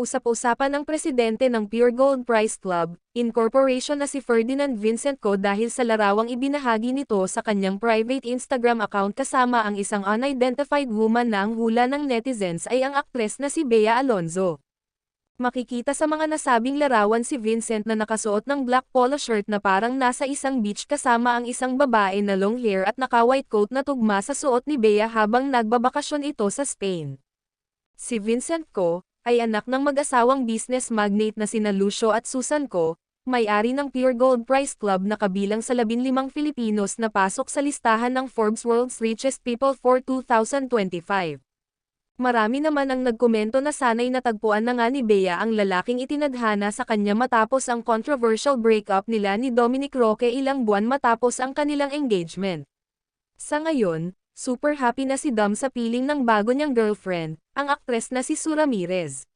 Usap-usapan ng presidente ng Pure Gold Prize Club, Incorporation na si Ferdinand Vincent Co dahil sa larawang ibinahagi nito sa kanyang private Instagram account kasama ang isang unidentified woman na ang hula ng netizens ay ang aktres na si Bea Alonzo. Makikita sa mga nasabing larawan si Vincent na nakasuot ng black polo shirt na parang nasa isang beach kasama ang isang babae na long hair at naka-white coat na tugma sa suot ni Bea habang nagbabakasyon ito sa Spain. Si Vincent Co, ay anak ng mag-asawang business magnate na sina Lucio at Susan Co, may-ari ng Pure Gold Prize Club na kabilang sa 15 Filipinos na pasok sa listahan ng Forbes World's Richest People for 2025. Marami naman ang nagkomento na sanay natagpuan na nga ni Bea ang lalaking itinadhana sa kanya matapos ang controversial breakup nila ni Dominic Roque ilang buwan matapos ang kanilang engagement. Sa ngayon, super happy na si Dom sa piling ng bago niyang girlfriend, ang aktres na si Sue Ramirez.